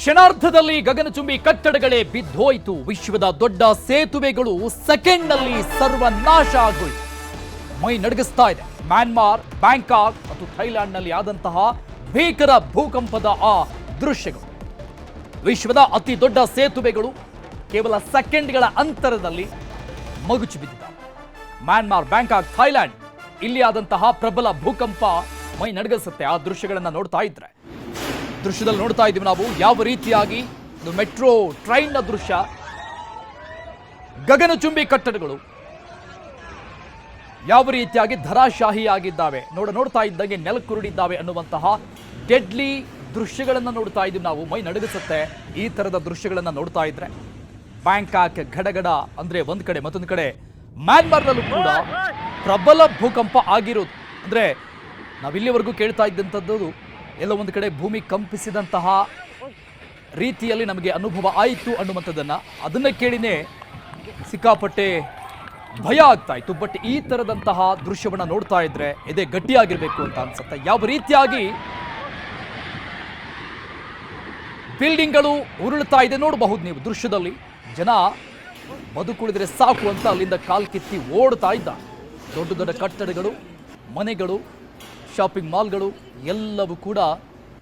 ಕ್ಷಣಾರ್ಧದಲ್ಲಿ ಗಗನಚುಂಬಿ ಕಟ್ಟಡಗಳೇ ಬಿದ್ದೋಯಿತು. ವಿಶ್ವದ ದೊಡ್ಡ ಸೇತುವೆಗಳು ಸೆಕೆಂಡ್ನಲ್ಲಿ ಸರ್ವನಾಶ ಆಗೋಯಿತು. ಮೈ ನಡಗಿಸ್ತಾ ಇದೆ. ಮ್ಯಾನ್ಮಾರ್, ಬ್ಯಾಂಕಾಕ್ ಮತ್ತು ಥೈಲ್ಯಾಂಡ್ನಲ್ಲಿ ಆದಂತಹ ಭೀಕರ ಭೂಕಂಪದ ಆ ದೃಶ್ಯಗಳು. ವಿಶ್ವದ ಅತಿ ದೊಡ್ಡ ಸೇತುವೆಗಳು ಕೇವಲ ಸೆಕೆಂಡ್ಗಳ ಅಂತರದಲ್ಲಿ ಮಗುಚಿ ಬಿದ್ದಿದ್ದಾವೆ ಮ್ಯಾನ್ಮಾರ್, ಬ್ಯಾಂಕಾಕ್, ಥೈಲ್ಯಾಂಡ್ ಇಲ್ಲಿ ಆದಂತಹ ಪ್ರಬಲ ಭೂಕಂಪ ಮೈ ನಡಗಿಸುತ್ತೆ. ಆ ದೃಶ್ಯಗಳನ್ನು ನೋಡ್ತಾ ಇದ್ರೆ ದೃಶ್ಯದಲ್ಲಿ ನೋಡ್ತಾ ಇದ್ದೀವಿ ನಾವು. ಯಾವ ರೀತಿಯಾಗಿ ಒಂದು ಮೆಟ್ರೋ ಟ್ರೈನ್ನ ದೃಶ್ಯ ಗಗನಚುಂಬಿ ಕಟ್ಟಡಗಳು ಯಾವ ರೀತಿಯಾಗಿ ಧರಾಶಾಹಿಯಾಗಿದ್ದಾವೆ? ನೋಡ, ನೋಡ್ತಾ ಇದ್ದಂಗೆ ನೆಲಕ್ಕುರುಡಿದ್ದಾವೆ ಅನ್ನುವಂತಹ ಡೆಡ್ಲಿ ದೃಶ್ಯಗಳನ್ನು ನೋಡ್ತಾ ಇದ್ದೀವಿ ನಾವು. ಮೈ ನಡಗಿಸುತ್ತೆ ಈ ಥರದ ದೃಶ್ಯಗಳನ್ನು ನೋಡ್ತಾ ಇದ್ರೆ. ಬ್ಯಾಂಕಾಕ್ ಗಡಗಡ ಅಂದ್ರೆ ಒಂದು ಕಡೆ, ಮತ್ತೊಂದು ಕಡೆ ಮ್ಯಾನ್ಮಾರ್ನಲ್ಲೂ ಕೂಡ ಪ್ರಬಲ ಭೂಕಂಪ ಆಗಿರೋದು. ಅಂದ್ರೆ ನಾವಿಲ್ಲಿವರೆಗೂ ಕೇಳ್ತಾ ಇದ್ದಂಥದ್ದು ಎಲ್ಲ ಒಂದು ಕಡೆ ಭೂಮಿ ಕಂಪಿಸಿದಂತಹ ರೀತಿಯಲ್ಲಿ ನಮಗೆ ಅನುಭವ ಆಯಿತು ಅನ್ನುವಂಥದ್ದನ್ನು ಅದನ್ನ ಕೇಳಿನೇ ಸಿಕ್ಕಾಪಟ್ಟೆ ಭಯ ಆಗ್ತಾ ಇತ್ತು ಬಟ್ ಈ ಥರದಂತಹ ದೃಶ್ಯವನ್ನು ನೋಡ್ತಾ ಇದ್ರೆ ಎದೆ ಗಟ್ಟಿಯಾಗಿರಬೇಕು ಅಂತ ಅನ್ಸುತ್ತೆ. ಯಾವ ರೀತಿಯಾಗಿ ಬಿಲ್ಡಿಂಗ್ಗಳು ಉರುಳ್ತಾ ಇದೆ ನೋಡಬಹುದು ನೀವು ದೃಶ್ಯದಲ್ಲಿ. ಜನ ಬದುಕುಳಿದ್ರೆ ಸಾಕು ಅಂತ ಅಲ್ಲಿಂದ ಕಾಲ್ ಕಿತ್ತಿ ಓಡ್ತಾ ಇದ್ದ ದೊಡ್ಡ ದೊಡ್ಡ ಕಟ್ಟಡಗಳು, ಮನೆಗಳು ಶಾಪಿಂಗ್ ಮಾಲ್ಗಳು ಎಲ್ಲವೂ ಕೂಡ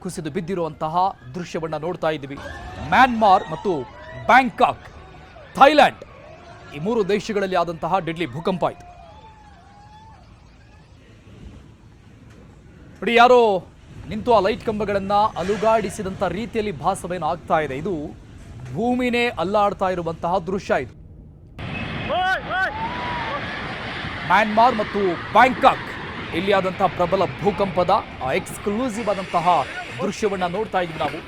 ಕುಸಿದು ಬಿದ್ದಿರುವಂತಹ ದೃಶ್ಯವನ್ನು ನೋಡ್ತಾ ಇದ್ದೀವಿ. ಮ್ಯಾನ್ಮಾರ್ ಮತ್ತು ಬ್ಯಾಂಕಾಕ್ ಥೈಲ್ಯಾಂಡ್ ಈ ಮೂರು ದೇಶಗಳಲ್ಲಿ ಆದಂತಹ ಡೆಡ್ಲಿ ಭೂಕಂಪ ಆಯಿತು ನೋಡಿ ಯಾರೋ ನಿಂತು ಆ ಲೈಟ್ ಕಂಬಗಳನ್ನು ಅಲುಗಾಡಿಸಿದಂಥ ರೀತಿಯಲ್ಲಿ ಭಾಸವೇನು ಆಗ್ತಾ ಇದೆ. ಇದು ಭೂಮಿನೇ ಅಲ್ಲಾಡ್ತಾ ಇರುವಂತಹ ದೃಶ್ಯ ಇದು. ಮ್ಯಾನ್ಮಾರ್ ಮತ್ತು ಬ್ಯಾಂಕಾಕ್ ಇಲ್ಲಿ ಆದಂತಹ ಪ್ರಬಲ ಭೂಕಂಪದ ಎಕ್ಸ್ಕ್ಲೂಸಿವ್ ಆದಂತಹ ದೃಶ್ಯವನ್ನ ನೋಡ್ತಾ ಇದ್ವಿ ನಾವು.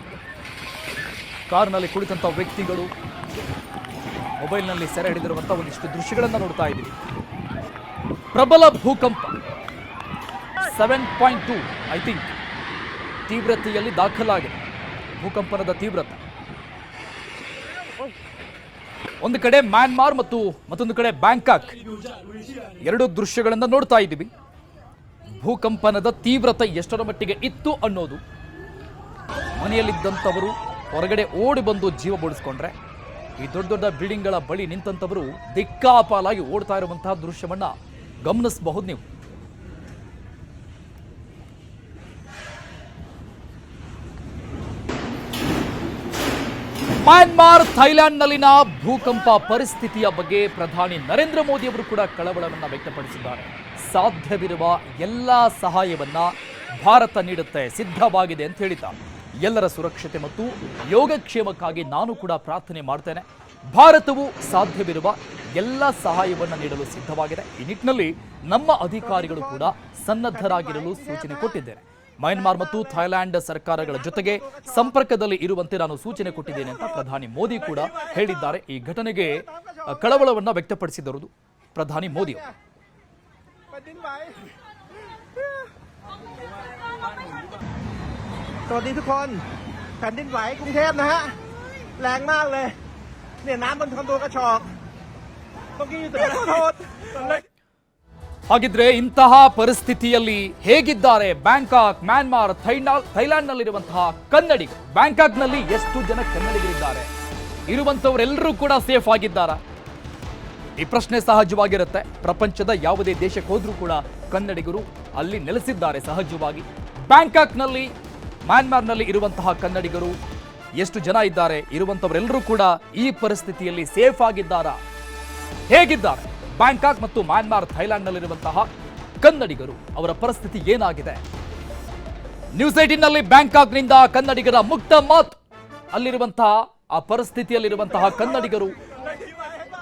ಕಾರ್ನಲ್ಲಿ ಕುಳಿತಂಥ ವ್ಯಕ್ತಿಗಳು, ಮೊಬೈಲ್ನಲ್ಲಿ ಸೆರೆ ಹಿಡಿದಿರುವಂಥ ಒಂದಿಷ್ಟು ದೃಶ್ಯಗಳನ್ನು ನೋಡ್ತಾ ಇದ್ದೀವಿ. ಪ್ರಬಲ ಭೂಕಂಪ seven point two I think ತೀವ್ರತೆಯಲ್ಲಿ ದಾಖಲಾಗಿದೆ. ಭೂಕಂಪನದ ತೀವ್ರತೆ. ಒಂದು ಕಡೆ ಮ್ಯಾನ್ಮಾರ್ ಮತ್ತು ಮತ್ತೊಂದು ಕಡೆ ಬ್ಯಾಂಕಾಕ್. ಎರಡು ದೃಶ್ಯಗಳನ್ನು ನೋಡ್ತಾ ಇದ್ದೀವಿ. ಭೂಕಂಪನದ ತೀವ್ರತೆ ಎಷ್ಟರ ಮಟ್ಟಿಗೆ ಇತ್ತು ಅನ್ನೋದು. ಮನೆಯಲ್ಲಿದ್ದಂಥವರು ಹೊರಗಡೆ ಓಡಿ ಬಂದು ಜೀವ ಬಡಿಸ್ಕೊಂಡ್ರೆ ಈ ದೊಡ್ಡ ದೊಡ್ಡ ಬಿಲ್ಡಿಂಗ್ಗಳ ಬಳಿ ನಿಂತಂಥವರು ದಿಕ್ಕಾಪಾಲಾಗಿ ಓಡ್ತಾ ಇರುವಂತಹ ದೃಶ್ಯವನ್ನ ಗಮನಿಸಬಹುದು ನೀವು. ಮ್ಯಾನ್ಮಾರ್ ಥೈಲ್ಯಾಂಡ್ನಲ್ಲಿನ ಭೂಕಂಪ ಪರಿಸ್ಥಿತಿಯ ಬಗ್ಗೆ ಪ್ರಧಾನಿ ನರೇಂದ್ರ ಮೋದಿ ಅವರು ಕೂಡ ಕಳವಳವನ್ನು ವ್ಯಕ್ತಪಡಿಸಿದ್ದಾರೆ. ಸಾಧ್ಯವಿರುವ ಎಲ್ಲ ಸಹಾಯವನ್ನ ಭಾರತ ನೀಡುತ್ತೆ, ಸಿದ್ಧವಾಗಿದೆ ಅಂತ ಹೇಳಿದ್ದ. ಎಲ್ಲರ ಸುರಕ್ಷತೆ ಮತ್ತು ಯೋಗಕ್ಷೇಮಕ್ಕಾಗಿ ನಾನು ಕೂಡ ಪ್ರಾರ್ಥನೆ ಮಾಡ್ತೇನೆ. ಭಾರತವು ಸಾಧ್ಯವಿರುವ ಎಲ್ಲ ಸಹಾಯವನ್ನು ನೀಡಲು ಸಿದ್ಧವಾಗಿದೆ. ಈ ನಿಟ್ಟಿನಲ್ಲಿ ನಮ್ಮ ಅಧಿಕಾರಿಗಳು ಕೂಡ ಸನ್ನದ್ಧರಾಗಿರಲು ಸೂಚನೆ ಕೊಟ್ಟಿದ್ದೇನೆ. ಮ್ಯಾನ್ಮಾರ್ ಮತ್ತು ಥೈಲ್ಯಾಂಡ್ ಸರ್ಕಾರಗಳ ಜೊತೆಗೆ ಸಂಪರ್ಕದಲ್ಲಿ ಇರುವಂತೆ ನಾನು ಸೂಚನೆ ಕೊಟ್ಟಿದ್ದೇನೆ ಅಂತ ಪ್ರಧಾನಿ ಮೋದಿ ಕೂಡ ಹೇಳಿದ್ದಾರೆ. ಈ ಘಟನೆಗೆ ಕಳವಳವನ್ನು ವ್ಯಕ್ತಪಡಿಸಿದರು ಪ್ರಧಾನಿ ಮೋದಿ นดินไหวสวัสดีทุกคน แผ่นดินไหวกรุงเทพนะฮะ แรงมากเลย เนี่ยน้ำบนคอนโดกระชอกเมื่อกี้อยู่แต่ขอโทษ ಹಾಗಿದ್ರೆ ಇಂತಹ ಪರಿಸ್ಥಿತಿಯಲ್ಲಿ ಹೇಗಿದ್ದಾರೆ ಬ್ಯಾಂಕಾಕ್ ಮ್ಯಾನ್ಮಾರ್ ಥೈನಾ- ಥೈಲ್ಯಾಂಡ್ನಲ್ಲಿರುವಂತಹ ಕನ್ನಡಿಗರು ಬ್ಯಾಂಕಾಕ್ನಲ್ಲಿ ಎಷ್ಟು ಜನ ಕನ್ನಡಿಗರಿದ್ದಾರೆ ಇರುವಂತವರೆಲ್ಲರೂ ಕೂಡ ಸೇಫ್ ಆಗಿದ್ದಾರಾ ಈ ಪ್ರಶ್ನೆ ಸಹಜವಾಗಿರುತ್ತೆ. ಪ್ರಪಂಚದ ಯಾವುದೇ ದೇಶಕ್ಕೆ ಹೋದರೂ ಕೂಡ ಕನ್ನಡಿಗರು ಅಲ್ಲಿ ನೆಲೆಸಿದ್ದಾರೆ ಸಹಜವಾಗಿ. ಬ್ಯಾಂಕಾಕ್ನಲ್ಲಿ, ಮ್ಯಾನ್ಮಾರ್ನಲ್ಲಿ ಇರುವಂತಹ ಕನ್ನಡಿಗರು ಎಷ್ಟು ಜನ ಇದ್ದಾರೆ ಇರುವಂತವರೆಲ್ಲರೂ ಕೂಡ ಈ ಪರಿಸ್ಥಿತಿಯಲ್ಲಿ ಸೇಫ್ ಆಗಿದ್ದಾರಾ? ಹೇಗಿದ್ದಾರೆ? ಬ್ಯಾಂಕಾಕ್ ಮತ್ತು ಮ್ಯಾನ್ಮಾರ್ ಥೈಲ್ಯಾಂಡ್ನಲ್ಲಿರುವಂತಹ ಕನ್ನಡಿಗರು, ಅವರ ಪರಿಸ್ಥಿತಿ ಏನಾಗಿದೆ? ನ್ಯೂಸ್ ಏಟಿನ್ನಲ್ಲಿ ಬ್ಯಾಂಕಾಕ್ನಿಂದ ಕನ್ನಡಿಗರ ಮುಕ್ತ ಮಾತು ಅಲ್ಲಿರುವಂತಹ, ಆ ಪರಿಸ್ಥಿತಿಯಲ್ಲಿರುವಂತಹ ಕನ್ನಡಿಗರು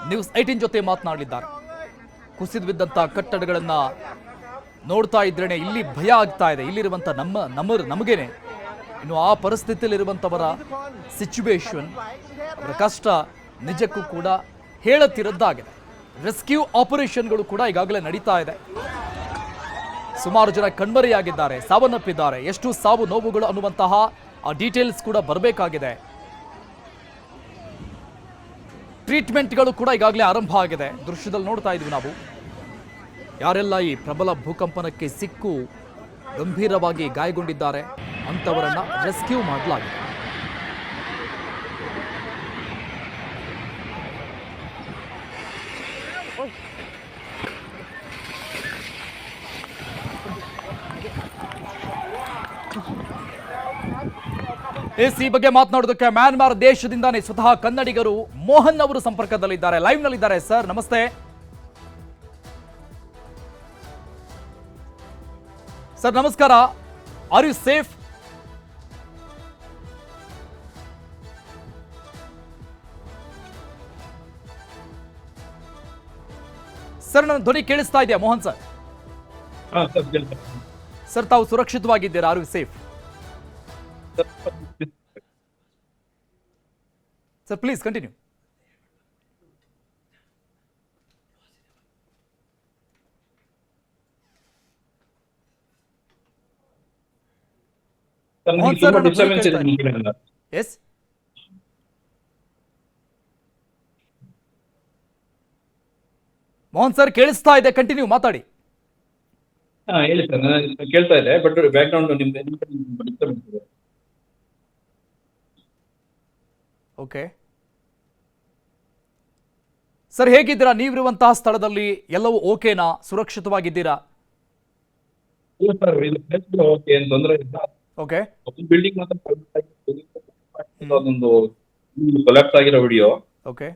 ನ್ಯೂಸ್ ಏಟಿನ್ ಜೊತೆ ಮಾತನಾಡಲಿದ್ದಾರೆ. ಕುಸಿದು ಬಿದ್ದಂಥ ಕಟ್ಟಡಗಳನ್ನ ನೋಡ್ತಾ ಇದ್ರೇನೆ ಇಲ್ಲಿ ಭಯ ಆಗ್ತಾ ಇದೆ. ಇಲ್ಲಿರುವಂತ ನಮ್ಮ ನಮ್ಮ ನಮಗೇನೆ. ಇನ್ನು ಆ ಪರಿಸ್ಥಿತಿಯಲ್ಲಿರುವಂಥವರ ಸಿಚುವೇಶನ್ ಅವರ ಕಷ್ಟ ನಿಜಕ್ಕೂ ಕೂಡ ಹೇಳತಿರದ್ದಾಗಿದೆ ರೆಸ್ಕ್ಯೂ ಆಪರೇಷನ್ಗಳು ಕೂಡ ಈಗಾಗಲೇ ನಡೀತಾ ಇದೆ. ಸುಮಾರು ಜನ ಕಣ್ಮರೆಯಾಗಿದ್ದಾರೆ, ಸಾವನ್ನಪ್ಪಿದ್ದಾರೆ. ಎಷ್ಟು ಸಾವು ನೋವುಗಳು ಅನ್ನುವಂತಹ ಆ ಡೀಟೇಲ್ಸ್ ಕೂಡ ಬರಬೇಕಾಗಿದೆ. ಟ್ರೀಟ್ಮೆಂಟ್ಗಳು ಕೂಡ ಈಗಾಗಲೇ ಆರಂಭ ಆಗಿದೆ. ದೃಶ್ಯದಲ್ಲಿ ನೋಡ್ತಾ ಇದ್ವಿ ನಾವು. ಯಾರೆಲ್ಲ ಈ ಪ್ರಬಲ ಭೂಕಂಪನಕ್ಕೆ ಸಿಕ್ಕು ಗಂಭೀರವಾಗಿ ಗಾಯಗೊಂಡಿದ್ದಾರೆ ಅಂಥವರನ್ನು ರೆಸ್ಕ್ಯೂ ಮಾಡಲಾಗಿದೆ. ಎಸ್ ಈ ಬಗ್ಗೆ ಮಾತನಾಡೋದಕ್ಕೆ ಮ್ಯಾನ್ಮಾರ್ ದೇಶದಿಂದಾನೇ ಸ್ವತಃ ಕನ್ನಡಿಗರು ಮೋಹನ್ ಅವರು ಸಂಪರ್ಕದಲ್ಲಿದ್ದಾರೆ. ಲೈವ್ ನಲ್ಲಿದ್ದಾರೆ ಸರ್ ನಮಸ್ತೆ. ಸರ್ ನಮಸ್ಕಾರ. ಆರ್ ಯು ಸೇಫ್ ಸರ್ ನನ್ನ ಧ್ವನಿ ಕೇಳಿಸ್ತಾ ಇದೆಯಾ ಮೋಹನ್ ಸರ್? ಸರ್ ತಾವು ಸುರಕ್ಷಿತವಾಗಿದ್ದೀರಾ? Are you safe sir please continue. Yes Mohan sir ಕೇಳಿಸ್ತಾ ಇದೆ. ಕಂಟಿನ್ಯೂ ಮಾತಾಡಿ. ಹಾ ಹೇಳಿ ಸರ್ ನಾನು ಕೇಳ್ತಾ ಇದೆ ಬಟ್ ಬ್ಯಾಕ್ ಗ್ರೌಂಡ್ ನಿಮ್ದು ಓಕೆ ಸರ್ ಹೇಗಿದ್ದೀರಾ? ನೀವಿರುವಂತಹ ಸ್ಥಳದಲ್ಲಿ ಎಲ್ಲವೂ ಓಕೆನಾ? ಸುರಕ್ಷಿತವಾಗಿದ್ದೀರಾ? ಓಕೆ. ಬಿಲ್ಡಿಂಗ್ ಮಾತ್ರ ಅದೊಂದು ಆಗಿರೋ ವಿಡಿಯೋ ಓಕೆ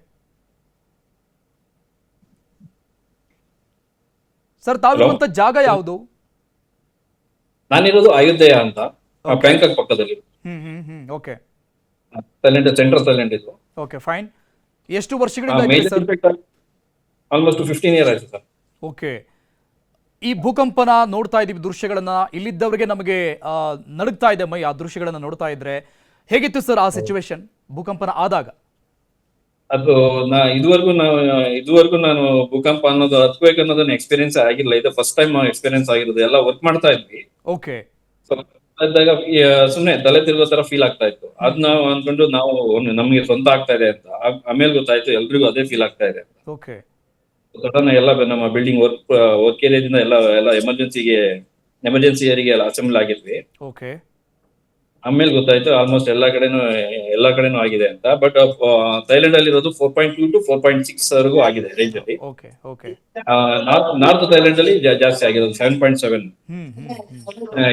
ಸರ್ ತಾವಿರುವಂತ ಜಾಗ ಯಾವುದು? ನಾನಿರೋದು ಅಯೋಧ್ಯ ಅಂತ. ಬ್ಯಾಂಕಾಕ್ ಪಕ್ಕದಲ್ಲಿ. Hmm hmm hmm. Okay silent central silent ಇದು. ಓಕೆ ಫೈನ್ ಎಷ್ಟು ವರ್ಷಗಳಿಂದ ಸರ್? ಆಲ್ಮೋಸ್ಟ್ ಫಿಫ್ಟೀನ್ ಇಯರ್ ಆಯ್ತು ಸರ್. ಓಕೆ. ಈ ಭೂಕಂಪನ ನೋಡ್ತಾ ಇದೀವಿ ದೃಶ್ಯಗಳನ್ನ. ಇಲ್ಲಿದ್ದವರಿಗೆ ನಮಗೆ ನಡುಗ್ತಾ ಇದೆ ಮೈ ಆ ದೃಶ್ಯಗಳನ್ನ ನೋಡ್ತಾ ಇದ್ರೆ. ಹೇಗಿತ್ತು ಸರ್ ಆ ಸಿಚುವೇಶನ್ ಭೂಕಂಪನ ಆದಾಗ? ಅದು ನಾ ಇದುವರೆಗೂ ನಾವು ಇದುವರೆಗೂ ನಾನು ಭೂಕಂಪ ಅನ್ನೋದು ಅರ್ಥಕ್ವೇಕ್ ಅನ್ನೋದನ್ನ ಎಕ್ಸ್ಪೀರಿಯನ್ಸ್ ಆಗಿಲ್ಲ. ಇದು ಫಸ್ಟ್ ಟೈಮ್ ಎಕ್ಸ್ಪೀರಿಯನ್ಸ್ ಆಗಿರೋದು. ಎಲ್ಲ ವರ್ಕ್ ಮಾಡ್ತಾ ಇದ್ವಿ. ಓಕೆ. ಇದ್ದಾಗ ಈ, ಸುಮ್ನೆ ತಲೆ ತಿರುಗೋ ತರ ಫೀಲ್ ಆಗ್ತಾ ಇತ್ತು. ಅದ್ ನಾವು ಅನ್ಕೊಂಡು ನಾವು ನಮ್ಗೆ ಸ್ವಂತ ಆಗ್ತಾ ಇದೆ ಅಂತ. ಆಮೇಲೆ ಗೊತ್ತಾಯ್ತು ಎಲ್ರಿಗೂ ಅದೇ ಫೀಲ್ ಆಗ್ತಾ ಇದೆ ಓಕೆ ಸಡನ್ ಎಲ್ಲ ನಮ್ಮ ಬಿಲ್ಡಿಂಗ್ ವರ್ಕ್ ವರ್ಕ್ ಏರಿಯಾದಿಂದ ಎಲ್ಲ ಎಲ್ಲ ಎಮರ್ಜೆನ್ಸಿಗೆ ಎಮರ್ಜೆನ್ಸಿ ಏರಿಗೆ ಅಸೆಂಬ್ಲ್ ಆಗಿದ್ವಿ. ಓಕೆ ಆಮೇಲೆ ಗೊತ್ತಾಯ್ತು ಆಲ್ಮೋಸ್ಟ್ ಎಲ್ಲಾ ಕಡೆನೂ ಎಲ್ಲಾ ಕಡೆನೂ ಆಗಿದೆ ಅಂತ. ಬಟ್ ಥೈಲ್ಯಾಂಡ್ ಅಲ್ಲಿ ಇರೋದು four point two to four point six ವರೆಗೂ ಆಗಿದೆ ರೇಂಜ್ ಅಲ್ಲಿ. ನಾರ್ತ್ ನಾರ್ತ್ ಥೈಲ್ಯಾಂಡ್ ಅಲ್ಲಿ ಜಾಸ್ತಿ ಆಗಿರೋದು ಸೆವೆನ್ ಪಾಯಿಂಟ್ ಸೆವೆನ್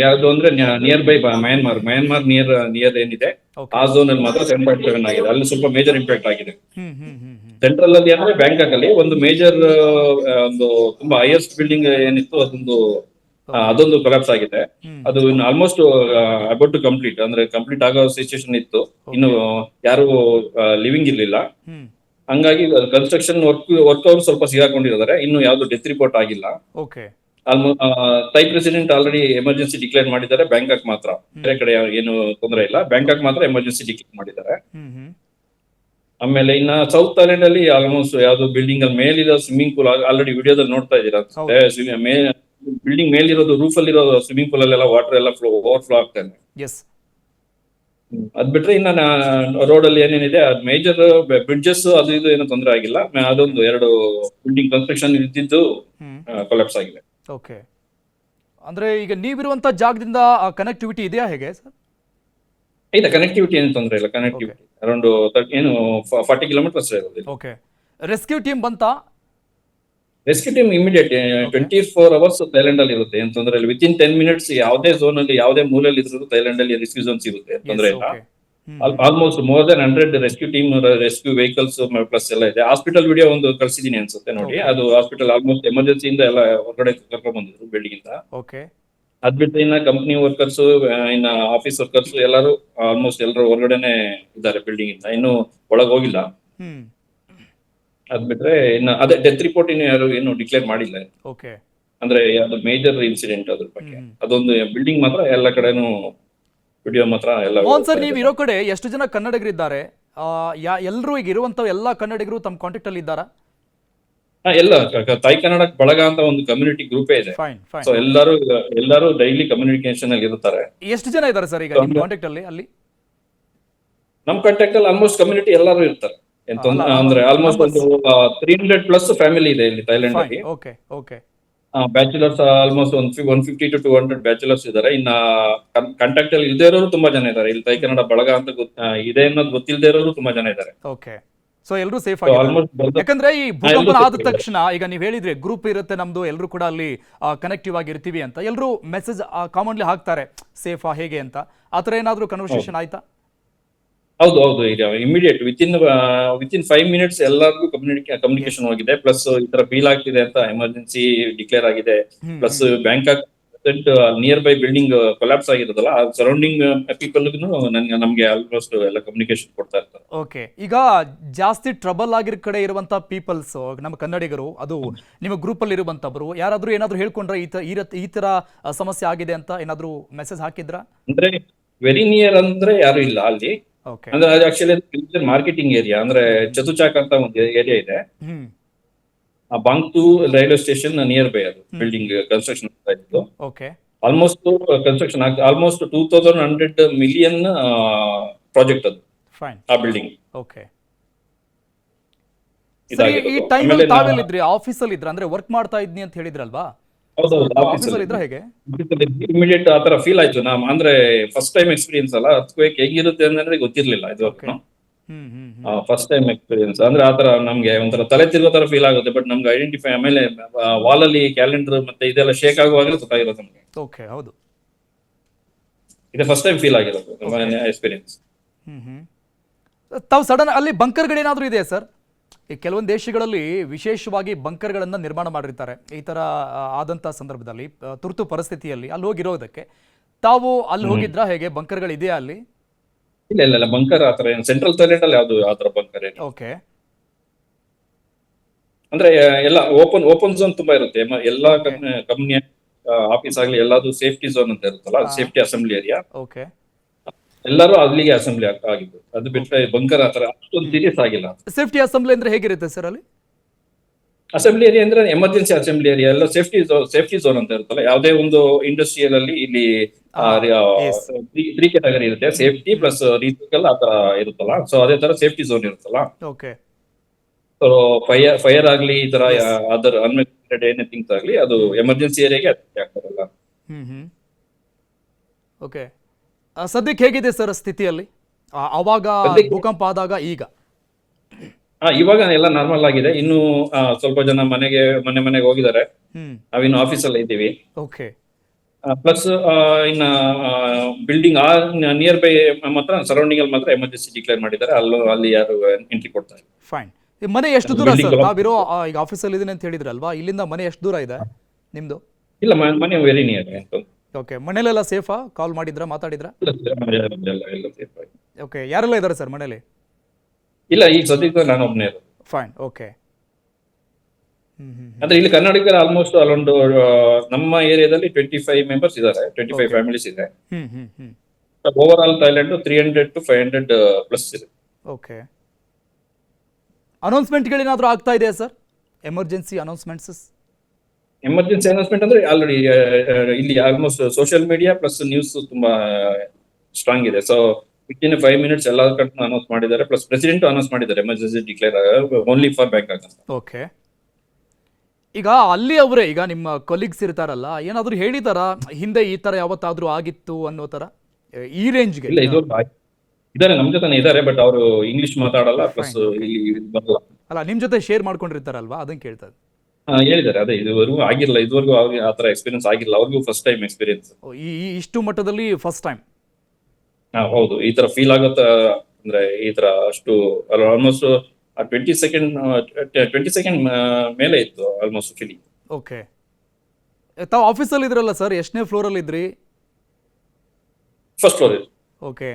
ಯಾವ್ದು ಅಂದ್ರೆ nearby Myanmar Myanmar near near ಏನಿದೆ ಆ ಝೋನ್ ಅಲ್ಲಿ ಮಾತ್ರ ಸೆವೆನ್ ಪಾಯಿಂಟ್ ಸೆವೆನ್ ಆಗಿದೆ. ಅಲ್ಲಿ ಸ್ವಲ್ಪ ಮೇಜರ್ ಇಂಪ್ಯಾಕ್ಟ್ ಆಗಿದೆ. ಸೆಂಟ್ರಲ್ ಅಲ್ಲಿ ಅಂದ್ರೆ ಬ್ಯಾಂಕಾಕ್ ಅಲ್ಲಿ ಒಂದು ಮೇಜರ್ ಒಂದು ತುಂಬಾ ಹೈಯೆಸ್ಟ್ ಬಿಲ್ಡಿಂಗ್ ಏನಿತ್ತು ಅದೊಂದು ಅದೊಂದು ಕೊಲಾಪ್ಸ್ ಆಗಿದೆ. ಅದು ಇನ್ನು ಆಲ್ಮೋಸ್ಟ್ ಅಬೌಟ್ ಟು ಕಂಪ್ಲೀಟ್ ಅಂದ್ರೆ ಕಂಪ್ಲೀಟ್ ಆಗೋ ಸಿಚುಯೇಷನ್ ಇತ್ತು. ಇನ್ನು ಯಾರು ಲಿವಿಂಗ್ ಇರ್ಲಿಲ್ಲ. ಹಂಗಾಗಿ ಕನ್ಸ್ಟ್ರಕ್ಷನ್ ವರ್ಕ್ ವರ್ಕ್ ಅವರು ಸ್ವಲ್ಪ ಸಿಗಾಕೊಂಡಿದ್ದಾರೆ. ಇನ್ನು ಯಾವ್ದು ಡೆತ್ ರಿಪೋರ್ಟ್ ಆಗಿಲ್ಲ. Okay almost Thai president already emergency declare ಮಾಡಿದ್ದಾರೆ. ಬ್ಯಾಂಕಾಕ್ ಮಾತ್ರ. ಬೇರೆ ಕಡೆ ಏನು ತೊಂದರೆ ಇಲ್ಲ. ಬ್ಯಾಂಕಾಕ್ ಮಾತ್ರ ಎಮರ್ಜೆನ್ಸಿ ಡಿಕ್ಲೇರ್ ಮಾಡಿದ್ದಾರೆ. ಆಮೇಲೆ ಇನ್ನ ಸೌತ್ ಥೈಲ್ಯಾಂಡ್ ಅಲ್ಲಿ ಆಲ್ಮೋಸ್ಟ್ ಯಾವ್ದು ಬಿಲ್ಡಿಂಗ್ ಅಲ್ಲಿ ಮೇಲಿರೋ ಸ್ವಿಮ್ಮಿಂಗ್ ಪೂಲ್ ಆಲ್ರೆಡಿ ವಿಡಿಯೋದಲ್ಲಿ ನೋಡ್ತಾ ಇದ್ದೀರಾ? ಬಿಲ್ಡಿಂಗ್ ಮೇಲಿರೋದು ರೂಫ್ ಅಲ್ಲಿ ಸ್ವಿಮ್ಮಿಂಗ್ ಪೂಲ್ ಅಲ್ಲೆಲ್ಲ ವಾಟರ್ ಎಲ್ಲ ಫ್ಲೋ ಓವರ್ ಫ್ಲೋ ಆಗ್ತಾ ಇದೆ. ಎಸ್ ಅದ್ ಬಿಟ್ರೆ ಇನ್ನ ರೋಡ್ ಅಲ್ಲಿ ಏನೇನಿದೆ ಅದ್ ಮೇಜರ್ ಬ್ರಿಡ್ಜಸ್ ಅದು ಇದು ಏನೋ ತೊಂದರೆ ಆಗಿಲ್ಲ. ಅದೊಂದು ಎರಡು ಬಿಲ್ಡಿಂಗ್ ಕನ್ಸ್ಟ್ರಕ್ಷನ್ ಇದ್ದಿದ್ದು ಕೊಲಾಪ್ಸ್ ಆಗಿದೆ. ಓಕೆ ಅಂದ್ರೆ ಈಗ ನೀವಿರುವಂತ ಜಾಗದಿಂದ ಕನೆಕ್ಟಿವಿಟಿ ಇದೆಯಾ ಹೇಗೆ ಸರ್ ಇಲ್ಲ ಕನೆಕ್ಟಿವಿಟಿ ಏನು ತೊಂದರೆ ಇಲ್ಲ ಕನೆಕ್ಟಿವಿಟಿ ಅರೌಂಡ್ ಏನು ಫಾರ್ಟಿ ಕಿಲೋಮೀಟರ್ಸ್ ಇರೋದು ಓಕೆ ರೆಸ್ಕ್ಯೂ ಟೀಮ್ ಬಂತಾ? Rescue team immediate twenty four hours Thailand ಅಲ್ಲಿ ಇರುತ್ತೆ. ಅಂತಂದ್ರೆ ಅಲ್ಲಿ within within ten minutes ಯಾವುದೇ ಝೋನ್ ಅಲ್ಲಿ ಯಾವುದೇ ಮೂಲೆಯಲ್ಲಿ ಇದ್ರು ಥೈಲ್ಯಾಂಡ್ ಅಲ್ಲಿ ರೆಸ್ಕ್ಯೂ ಝೋನ್ ಸಿಗುತ್ತೆ. ತೊಂದರೆ ಇಲ್ಲ. Almost more than hundred rescue team rescue vehicles plus ಎಲ್ಲ ಇದೆ. ಹಾಸ್ಪಿಟಲ್ ವಿಡಿಯೋ ಒಂದು ಕಳ್ಸಿದೀನಿ ಅನ್ಸುತ್ತೆ ನೋಡಿ. ಅದು ಹಾಸ್ಪಿಟಲ್ ಆಲ್ಮೋಸ್ಟ್ ಎಮರ್ಜೆನ್ಸಿಯಿಂದ ಎಲ್ಲ ಹೊರಗಡೆ ಕರ್ಕೊಂಡ್ ಬಂದಿದ್ರು ಬಿಲ್ಡಿಂಗ್ ಇಂದ. ಓಕೆ ಅದ್ ಬಿಟ್ಟರೆ ಇನ್ನ ಕಂಪ್ನಿ ವರ್ಕರ್ಸ್ ಇನ್ನ ಆಫೀಸ್ ವರ್ಕರ್ಸ್ ಎಲ್ಲರೂ ಆಲ್ಮೋಸ್ಟ್ ಎಲ್ಲರೂ ಹೊರಗಡೆನೆ ಇದ್ದಾರೆ ಬಿಲ್ಡಿಂಗ್ ಇಂದ. ಇನ್ನು ಒಳಗ್ ಹೋಗಿಲ್ಲ. ಅದ್ ಬಿಟ್ರೆ ಇನ್ನ ಅದೇ ಡೆತ್ ರಿಪೋರ್ಟ್ ಇನ್ನು ಯಾರು ಏನು ಡಿಕ್ಲೇರ್ ಮಾಡಿಲ್ಲ. ಓಕೆ ಅಂದ್ರೆ ಅದು ಮೇಜರ್ ಇನ್ಸಿಡೆಂಟ್ ಅದ್ರ ಬಗ್ಗೆ. ಅದೊಂದು ಬಿಲ್ಡಿಂಗ್ ಮಾತ್ರ ಎಲ್ಲ ಕಡೆನೂ ವಿಡಿಯೋ ಮಾತ್ರ ಎಲ್ಲ ಮೋಹನ್ ಸರ್ ನೀವು ಇರೋ ಕಡೆ ಎಷ್ಟು ಜನ ಕನ್ನಡಿಗರಿದ್ದಾರೆ? ಎಲ್ಲರೂ ಈಗ ಇರುವಂತ ಎಲ್ಲಾ ಕನ್ನಡಿಗರು ತಮ್ಮ ಕಾಂಟ್ಯಾಕ್ಟ್ ಅಲ್ಲಿ ಇದ್ದಾರಾ? ಹಾ, ಎಲ್ಲ ತಾಯಿ ಕನ್ನಡ ಬಳಗ ಅಂತ ಒಂದು ಕಮ್ಯುನಿಟಿ ಗ್ರೂಪೇ ಇದೆ. ಫೈನ್ ಫೈನ್ ಸೊ ಎಲ್ಲರೂ ಎಲ್ಲರೂ ಡೈಲಿ ಕಮ್ಯುನಿಕೇಶನ್ ಅಲ್ಲಿ ಇರ್ತಾರೆ ಎಷ್ಟು ಜನ ಇದ್ದಾರೆ ಸರ್ ಈಗ ನಿಮ್ಮ ಕಾಂಟ್ಯಾಕ್ಟ್ ಅಲ್ಲಿ ಅಲ್ಲಿ? ನಮ್ಮ ಕಾಂಟ್ಯಾಕ್ಟ್ ಅಲ್ಲಿ ಆಲ್ಮೋಸ್ಟ್ ಕಮ್ಯುನಿಟಿ ಎಲ್ಲರೂ ಇರ್ತಾರೆ. ಅಂದ್ರೆ ಆಲ್ಮೋಸ್ಟ್ ಒಂದು ತ್ರೀ ಹಂಡ್ರೆಡ್ ಪ್ಲಸ್ ಫ್ಯಾಮಿಲಿ ಇದೆ ಇಲ್ಲಿ ಥೈಲ್ಯಾಂಡ್ ಅಲ್ಲಿ. ಓಕೆ ಓಕೆ ಬ್ಯಾಚುಲರ್ಸ್ ಆಲ್ಮೋಸ್ಟ್ ಒಂದ್ one fifty to two hundred bachelors ಇದಾರೆ. ಇನ್ನ ಕಾಂಟ್ಯಾಕ್ಟ್ ಅಲ್ಲಿ ಇಲ್ದೇ ಇರೋರು ತುಂಬಾ ಜನ ಇದ್ದಾರೆ ಇಲ್ಲಿ ತೈ ಕನ್ನಡ ಬಳಗ ಅಂತ ಇದೆ ಅನ್ನೋದು ಗೊತ್ತಿಲ್ಲದೆ ಇರೋರು ತುಂಬಾ ಜನ ಇದ್ದಾರೆ ಓಕೆ ಸೊ ಎಲ್ಲರೂ ಸೇಫ್ ಆಲ್ಮೋಸ್ಟ್ ಯಾಕಂದ್ರೆ ಈ ಭೂಕಂಪನ ಆದ ತಕ್ಷಣ ಈಗ ನೀವು ಹೇಳಿದ್ರೆ ಗ್ರೂಪ್ ಇರುತ್ತೆ ನಮ್ದು ಎಲ್ಲರೂ ಕೂಡ ಅಲ್ಲಿ ಕನೆಕ್ಟಿವ್ ಆಗಿರ್ತೀವಿ ಅಂತ. ಎಲ್ಲರೂ ಮೆಸೇಜ್ ಕಾಮನ್ಲಿ ಹಾಕ್ತಾರೆ. ಸೇಫಾ ಹೇಗೆ ಅಂತ. ಆತರ ಏನಾದರೂ ಕನ್ವರ್ಸೇಷನ್ ಆಯ್ತಾ? ಹೌದು ಹೌದು ಈಗ immediate within within five minutes ಎಲ್ಲರಿಗೂ ಕಮ್ಯುನಿಕೇ ಕಮ್ಯುನಿಕೇಶನ್ ಹೋಗಿದೆ. ಪ್ಲಸ್ ಈ ತರ ಫೀಲ್ ಆಗ್ತಿದೆ ಅಂತ ಎಮರ್ಜೆನ್ಸಿ ಡಿಕ್ಲೇರ್ ಆಗಿದೆ. Plus Bangkok nearby building collapse ಆಗಿರೋದಲ್ಲ surrounding people ನಮ್ಗೆ ಆಲ್ಮೋಸ್ಟ್ ಎಲ್ಲ ಕಮ್ಯುನಿಕೇಶನ್ ಕೊಡ್ತಾ ಇರ್ತಾರೆ. ಓಕೆ ಈಗ ಜಾಸ್ತಿ ಟ್ರಬಲ್ ಆಗಿರೋ ಕಡೆ ಇರುವಂತ ಪೀಪಲ್ಸ್ ನಮ್ಮ ಕನ್ನಡಿಗರು ಅದು ನಿಮ್ಮ ಗ್ರೂಪ್ ಅಲ್ಲಿ ಇರುವಂತವರು ಯಾರಾದ್ರೂ ಏನಾದ್ರು ಹೇಳ್ಕೊಂಡ್ರೆ ಈ ತರ ಈ ತರ ಸಮಸ್ಯೆ ಆಗಿದೆ ಅಂತ ಏನಾದ್ರು ಮೆಸೇಜ್ ಹಾಕಿದ್ರ? ಅಂದ್ರೆ ವೆರಿ ನಿಯರ್ ಅಂದ್ರೆ ಯಾರು ಇಲ್ಲ ಅಲ್ಲಿ. ಅಂದ್ರೆ ಅದು ಆಕ್ಚುಲಿ ಮಾರ್ಕೆಟಿಂಗ್ ಏರಿಯಾ ಅಂದ್ರೆ ಚತುಚಾಕ್ ಅಂತ ಒಂದು ಏರಿಯಾ ಇದೆ. ಆ ಬಾಂಕ್ತು ರೈಲ್ವೆ ಸ್ಟೇಷನ್ ನಿಯರ್ ಬೈ ಅದು ಬಿಲ್ಡಿಂಗ್ ಕನ್ಸ್ಟ್ರಕ್ಷನ್ ಆಗ್ತಾ ಇತ್ತು okay almost construction almost two thousand hundred million project ಅದು. ಆ ಬಿಲ್ಡಿಂಗ್ ಓಕೆ ಈ ಟೈಮಲ್ಲಿ ತಾವೆಲ್ಲಿದ್ರಿ? ಆಫೀಸಲ್ಲಿ ಇದ್ರ ಅಂದ್ರೆ ವರ್ಕ್ ಮಾಡ್ತಾ ಇದ್ನಿ ಅಂತ ಹೇಳಿದ್ರಲ್ವಾ? ಆಫೀಸಲ್ಲಿ ಇದ್ರ ಹೇಗೆ? ಇಮಿಡಿಯೇಟ್ ಆ ತರ ಫೀಲ್ ಆಯ್ತು. ನಾ ಅಂದ್ರೆ ಫಸ್ಟ್ ಟೈಮ್ ಎಕ್ಸ್ಪೀರಿಯನ್ಸ್ ಅಲ್ಲ ಅರ್ಥಕ್ವೇಕ್ ಹೇಗಿರುತ್ತೆ ಅಂದ್ರೆ ಗೊತ್ತಿರ್ಲಿಲ್ಲ ಇದು ಫಸ್ಟ್ ಟೈಮ್ ಎಕ್ಸ್ಪೀರಿಯನ್ಸ್ ಅಂದ್ರೆ ಆತರ ನಮ್ಗೆ ಒಂಥರ ತಲೆ ತಿರುಗೋ ತರ ಫೀಲ್ ಆಗುತ್ತೆ ಬಟ್ ನಮ್ಗೆ ಐಡೆಂಟಿಫೈ ಆಮೇಲೆ ವಾಲ್ ಅಲ್ಲಿ ಕ್ಯಾಲೆಂಡರ್ ಮತ್ತೆ ಇದೆಲ್ಲ ಶೇಕ್ ಆಗುವಾಗಲೇ ಗೊತ್ತಾಗಿರೋದು ನಮ್ಗೆ. ಓಕೆ ಹೌದು. ಇದು ಫಸ್ಟ್ ಟೈಮ್ ಫೀಲ್ ಆಗಿರೋದು ಎಕ್ಸ್ಪೀರಿಯನ್ಸ್ ತಾವು ಸಡನ್ ಅಲ್ಲಿ ಬಂಕರ್ ಬಂಕರ್ಗಳೇನಾದ್ರೂ ಇದೆಯಾ ಸರ್ ಈ ಕೆಲವೊಂದು ದೇಶಗಳಲ್ಲಿ ವಿಶೇಷವಾಗಿ ಬಂಕರ್ಗಳನ್ನು ನಿರ್ಮಾಣ ಮಾಡಿರ್ತಾರೆ. ಈ ತರ ಆದಂಥ ಸಂದರ್ಭದಲ್ಲಿ ತುರ್ತು ಪರಿಸ್ಥಿತಿಯಲ್ಲಿ ಅಲ್ಲಿ ಹೋಗಿರೋದಕ್ಕೆ. ತಾವು ಅಲ್ಲಿ ಹೋಗಿದ್ರಾ ಹೇಗೆ? ಬಂಕರ್ಗಳು ಇದೆಯಾ ಅಲ್ಲಿ? ಇಲ್ಲ ಇಲ್ಲ ಇಲ್ಲ. ಬಂಕರ್ ಆತರ ಸೆಂಟ್ರಲ್ ಟಾಯ್ಲೆಟ್ ಅಲ್ಲಿ ಯಾವ್ದು ಆತರ ಬಂಕರ್ ಏನು ಓಕೆ. ಅಂದ್ರೆ ಎಲ್ಲ ಓಪನ್ ಓಪನ್ ಝೋನ್ ತುಂಬಾ ಇರುತ್ತೆ. ಎಲ್ಲಾ ಕಂಪ್ನಿಯ ಆಫೀಸ್ ಆಗ್ಲಿ ಎಲ್ಲಾದ್ರೂ ಸೇಫ್ಟಿ ಝೋನ್ ಅಂತ ಇರುತ್ತಲ್ಲ ಸೇಫ್ಟಿ ಅಸೆಂಬ್ಲಿ ಏರಿಯಾ. ಓಕೆ. ಎಲ್ಲರೂ ಅಲ್ಲಿಗೆ ಅಸೆಂಬ್ಲಿ ಆಗಿದ್ದು. ಅದು ಬಿಟ್ಟರೆ ಬಂಕರ್ ಆತರ ಅಷ್ಟೊಂದು ಸೀರಿಯಸ್ ಆಗಿಲ್ಲ. ಸೇಫ್ಟಿ ಅಸೆಂಬ್ಲಿ ಅಂದ್ರೆ ಹೇಗಿರುತ್ತೆ ಸರ್ ಅಲ್ಲಿ? ಅಸೆಂಬ್ಲಿ ಏರಿಯಾ ಅಂದ್ರೆ ಎಮರ್ಜೆನ್ಸಿ ಅಸೆಂಬ್ಲಿ ಏರಿಯಾ ಎಲ್ಲ ಸೇಫ್ಟಿ ಸೇಫ್ಟಿ ಝೋನ್ ಅಂತ ಇರುತ್ತಲ್ಲ ಯಾವುದೇ ಒಂದು ಇಂಡಸ್ಟ್ರಿಯಲ್ ಅಲ್ಲಿ ಇಲ್ಲಿ. ತ್ರೀ ಕೆಟಗರಿ ಇರುತ್ತೆ. ಸೇಫ್ಟಿ ಪ್ಲಸ್ ರೀಸೈಕಲ್ ಆ ತರ ಇರುತ್ತಲ್ಲ. ಸೊ ಅದೇ ತರ ಸೇಫ್ಟಿ ಝೋನ್ ಇರುತ್ತಲ್ಲ. ಓಕೆ ಸೊ ಫೈರ್ ಫೈರ್ ಆಗ್ಲಿ ಈ ತರ ಅದರ್ ಏನೇ ಥಿಂಗ್ಸ್ ಆಗ್ಲಿ ಅದು ಎಮರ್ಜೆನ್ಸಿ ಏರಿಯಾಗೆ ಆಗ್ತಾರಲ್ಲ. ಹ್ಮ್ ಹ್ಮ್. ಓಕೆ ಸದ್ಯಕ್ಕೆ ಹೇಗಿದೆ ಸರ್ ಸ್ಥಿತಿಯಲ್ಲಿ? ಅವಾಗ ಭೂಕಂಪ ಆದಾಗ ಈಗ? ಇವಾಗ ಎಲ್ಲ ನಾರ್ಮಲ್ ಆಗಿದೆ. ಇನ್ನು ಸ್ವಲ್ಪ ಜನ ಮನೆಗೆ ಮನೆ ಮನೆಗೆ ಹೋಗಿದ್ದಾರೆ. ನಾವಿನ್ನು ಆಫೀಸ್ ಅಲ್ಲಿ ಇದ್ದೀವಿ. ಓಕೆ. ಪ್ಲಸ್ ಇನ್ನ ಬಿಲ್ಡಿಂಗ್ ಆ ನಿಯರ್ ಬೈ ಮಾತ್ರ ಸರೌಂಡಿಂಗ್ ಅಲ್ಲಿ ಮಾತ್ರ ಎಮರ್ಜೆನ್ಸಿ ಡಿಕ್ಲೇರ್ ಮಾಡಿದ್ದಾರೆ. ಅಲ್ಲೂ ಅಲ್ಲಿ ಯಾರು ಎಂಟ್ರಿ ಕೊಡ್ತಾರೆ. ಫೈನ್ ಮನೆ ಎಷ್ಟು ದೂರ ತಾವಿರೋ ಈಗ ಆಫೀಸಲ್ಲಿ ಇದೀನಿ ಅಂತ ಹೇಳಿದ್ರಲ್ವಾ? ಇಲ್ಲಿಂದ ಮನೆ ಎಷ್ಟು ದೂರ ಇದೆ ನಿಮ್ದು? ಇಲ್ಲ ಮನೆ ವೆರಿ ನಿಯರ್ ಓಕೆ ಮನೇಲೆಲ್ಲ ಸೇಫಾ ಕಾಲ್ ಮಾಡಿದ್ರಾ ಮಾತಾಡಿದ್ರಾ? ಓಕೆ ಯಾರೆಲ್ಲ ಇದ್ದಾರೆ ಸರ್ ಮನೇಲಿ? ಇಲ್ಲ ಈಗ ಸದ್ಯಕ್ಕೆ ನಾನು ಒಬ್ಬನೇ ಫೈನ್ ಓಕೆ ಅಂದ್ರೆ ಇಲ್ಲಿ ಕರ್ನಾಟಕದಲ್ಲಿ ಆಲ್ಮೋಸ್ಟ್ ಅಲ್ಲೊಂದು ನಮ್ಮ ಏರಿಯಾದಲ್ಲಿ ಟ್ವೆಂಟಿ ಫೈವ್ ಮೆಂಬರ್ಸ್ ಇದ್ದಾರೆ ಟ್ವೆಂಟಿ ಫೈವ್ ಫ್ಯಾಮಿಲೀಸ್ ಇದೆ. Overall Thailand three hundred to five hundred plus ಇದೆ. ಓಕೆ ಅನೌನ್ಸ್ಮೆಂಟ್ಗಳೇನಾದರೂ ಆಗ್ತಾ ಇದೆಯಾ sir emergency announcements emergency announcement ಅಂದ್ರೆ ಆಲ್ರೆಡಿ ಇಲ್ಲಿ almost social media plus news ತುಂಬಾ ಸ್ಟ್ರಾಂಗ್ ಇದೆ. So within five minutes ಎಲ್ಲ ಕಡೆ ಅನೌನ್ಸ್ ಮಾಡಿದ್ದಾರೆ. ಪ್ಲಸ್ ಪ್ರೆಸಿಡೆಂಟ್ ಅನೌನ್ಸ್ ಮಾಡಿದ್ದಾರೆ. Emergency declare only for bank ಅಂತ. ಓಕೆ ಈಗ ಅಲ್ಲಿ ಅವರೇ ಈಗ ನಿಮ್ಮ ಕೊಲೀಗ್ಸ್ ಇರ್ತಾರಲ್ಲ ಏನಾದರೂ ಹೇಳಿದಾರ? ಹಿಂದೆ ಈ ತರ ಯಾವತ್ತಾದ್ರೂ ಆಗಿತ್ತು ಅನ್ನೋ ತರ? ಈ ರೇಂಜ್ಗೆ ಇಲ್ಲ ಇದು ಇದಾರೆ ನಮ್ ಜೊತೆ ಇದಾರೆ ಬಟ್ ಅವರು ಇಂಗ್ಲಿಷ್ ಮಾತಾಡಲ್ಲ ಪ್ಲಸ್ ಇಲ್ಲಿ ಬರಲ್ಲ. ಅಲ್ಲ ನಿಮ್ಮ ಜೊತೆ ಶೇರ್ ಮಾಡ್ಕೊಂಡಿರ್ತಾರಲ್ವಾ? ಅದನ್ನ ಕೇಳ್ತಾ ಇದ್ದೆ. ಹಾ, ಹೇಳಿದ್ದಾರೆ. ಅದೇ ಇದುವರೆಗೂ ಆಗಿಲ್ಲ. ಇದುವರೆಗೂ ಅವ್ರಿಗೆ ಆ ತರ ಎಕ್ಸ್ಪೀರಿಯನ್ಸ್ ಆಗಿಲ್ಲ. ಅವ್ರಿಗೂ ಫಸ್ಟ್ ಟೈಮ್ ಎಕ್ಸ್ಪೀರಿಯನ್ಸ್ ಈ ಈ ಇಷ್ಟು ಮಟ್ಟದಲ್ಲಿ ಫಸ್ಟ್ ಟೈಮ್ ಹೌದು. ಈ ತರ ಫೀಲ್ ಆಗತ್ತ? ಅಂದ್ರೆ ಈ ತರ ಅಷ್ಟು almost twenty second twenty second ಮೇಲೆ ಇತ್ತು ಆಲ್ಮೋಸ್ಟ್ ಫೀಲಿಂಗ್ ಓಕೆ ತಾವು ಆಫೀಸಲ್ಲಿ ಇದ್ರಲ್ಲ ಸರ್ ಎಷ್ಟನೇ ಫ್ಲೋರಲ್ಲಿ ಇದ್ರಿ? ಫಸ್ಟ್ ಫ್ಲೋರ್ ಓಕೆ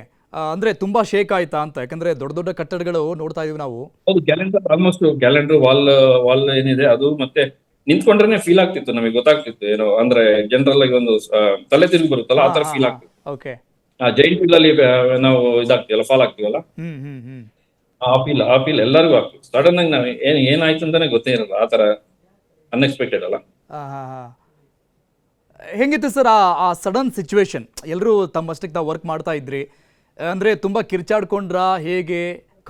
ಅಂದ್ರೆ ತುಂಬಾ ಶೇಕ್ ಆಯ್ತಾ ಅಂತ? ಯಾಕಂದ್ರೆ ದೊಡ್ಡ ದೊಡ್ಡ ಕಟ್ಟಡಗಳು ನೋಡ್ತಾ ಇದೀವಿ ನಾವು. ಹೌದು calendar almost calendar wall wall ಏನಿದೆ ಅದು ಮತ್ತೆ ನಿಂತ್ಕೊಂಡ್ರೆ ಫೀಲ್ ಆಗ್ತಿತ್ತು ನಮಗೆ ಗೊತ್ತಾಗ್ತಿತ್ತು. ಏನೋ ಅಂದ್ರೆ ಜನರಲ್ ಆಗಿ ಒಂದು ಆ, ತಲೆ ತಿರುಗಿ ಬರುತ್ತಲ್ಲ ಆ ತರ ಫೀಲ್ ಆಗ್ತಿತ್ತು. ಓಕೆ ಆ ಜೈಂಟ್ ಫೀಲ್ ಅಲ್ಲಿ ಆ, ನಾವು ಇದಾಗ್ತೀವಲ್ಲ ಫಾಲ್ ಆಗ್ತೀವಲ್ಲ? ಹ್ಮ್ ಹ್ಮ್ ಹ್ಮ್. ಆ ಫೀಲ್ ಆ ಫೀಲ್ ಎಲ್ಲರಿಗೂ ಆಗ್ತಿತ್ತು. ಸಡನ್ ಆಗಿ ನಾವು ಏನ್ ಏನಾಯ್ತು ಅಂತಾನೆ ಗೊತ್ತೇ ಇರಲ್ಲ ಆ ತರ ಅನ್ಎಕ್ಸ್ಪೆಕ್ಟೆಡ್ ಅಲ್ಲ. ಆ, ಹಾ, ಹಾ. ಹೆಂಗಿತ್ತು ಸರ್ ಆ ಆ ಸಡನ್ ಸಿಚುವೇಶನ್ ಎಲ್ಲರೂ ತಮ್ಮಷ್ಟಕ್ಕೆ ತಾವು ವರ್ಕ್ ಮಾಡ್ತಾ ಇದ್ರಿ. ಅಂದ್ರೆ ತುಂಬಾ ಕಿರ್ಚಾಡ್ಕೊಂಡ್ರ ಹೇಗೆ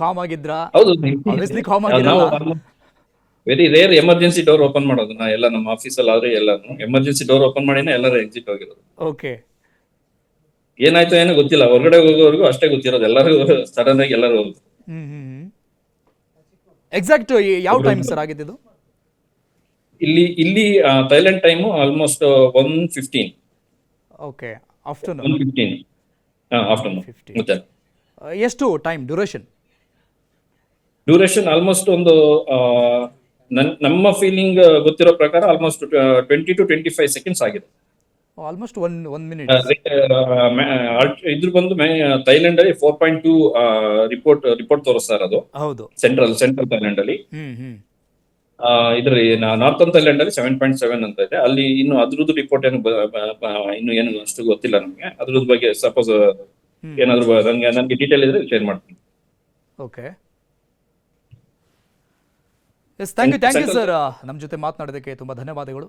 ಕಾಮ್ ಆಗಿದ್ರಾ? calm ಆಗಿರಲ್ಲ. Very rare emergency door open ಮಾಡೋದು. ನಾ ಎಲ್ಲ ನಮ್ಮ ಆಫೀಸಲ್ಲಿ ಆದ್ರೆ ಎಲ್ಲಾನು. ಎಮರ್ಜೆನ್ಸಿ ಡೋರ್ ಓಪನ್ ಮಾಡಿನೇ ಎಲ್ಲರೂ ಎಕ್ಸಿಟ್ ಹೋಗಿರೋದು. ಓಕೆ ಏನಾಯ್ತು ಏನೋ ಗೊತ್ತಿಲ್ಲ. ಹೊರಗಡೆ ಹೋಗೋವರೆಗೂ ಅಷ್ಟೇ ಗೊತ್ತಿರೋದು. ಎಲ್ಲರಿಗೂ ಸಡನ್ ಆಗಿ ಎಲ್ಲರೂ ಹೋದ್ರು. ಎಕ್ಸಾಕ್ಟ್ ಯಾವ ಟೈಮ್ ಸರ್ ಆಗಿದ್ದು ಇಲ್ಲಿ ಇಲ್ಲಿ Thailand time almost one fifteen okay afternoon one fifteen afternoon 15. ಮತ್ತೆ? ಎಷ್ಟು ಟೈಮ್ ಡ್ಯೂರೇಷನ್ ಡ್ಯೂರೇಷನ್ ಆಲ್ಮೋಸ್ಟ್ ಒಂದು ನನ್ ನಮ್ಮ ಫೀಲಿಂಗ್ ಗೊತ್ತಿರೋ ಪ್ರಕಾರ almost twenty to twenty five seconds ಆಗಿದೆ. ಆಲ್ಮೋಸ್ಟ್ ಒನ್ ಒನ್ ಮಿನಿಟ್ ಇದ್ರ ಬಂದು ಥೈಲ್ಯಾಂಡ್ ಅಲ್ಲಿ four point two report report ತೋರಿಸ್ತಾರೆ ಇರೋದು. ಹೌದು. ಸೆಂಟ್ರಲ್ ಸೆಂಟ್ರಲ್ ಥೈಲ್ಯಾಂಡ್ ಅಲ್ಲಿ. ಹ್ಮ್ ನಾರ್ತ್ ಅಂತ ಲ್ಯಾಂಡ್ ಅಲ್ಲಿ ಸೆವೆನ್ ಪಾಯಿಂಟ್ ಸೆವೆನ್ ಅಂತ ಇದೆ. ಅಲ್ಲಿ ಇನ್ನು ಅದ್ರದ್ದು ರಿಪೋರ್ಟ್ ಏನು ಇನ್ನು ಏನು ಅಷ್ಟು ಗೊತ್ತಿಲ್ಲ ನಮಗೆ. ಅದ್ರದ್ದು ಬಗ್ಗೆ ಸಪೋಸ್ ಏನಾದ್ರು ನನಗೆ ನನ್ಗೆ ಡೀಟೇಲ್ ಇದ್ರೆ ಶೇರ್ ಮಾಡ್ತೀನಿ. Okay. Yes thank you thank you sir ನಮ್ಮ ಜೊತೆ ಮಾತನಾಡೋದಕ್ಕೆ ತುಂಬ ಧನ್ಯವಾದಗಳು.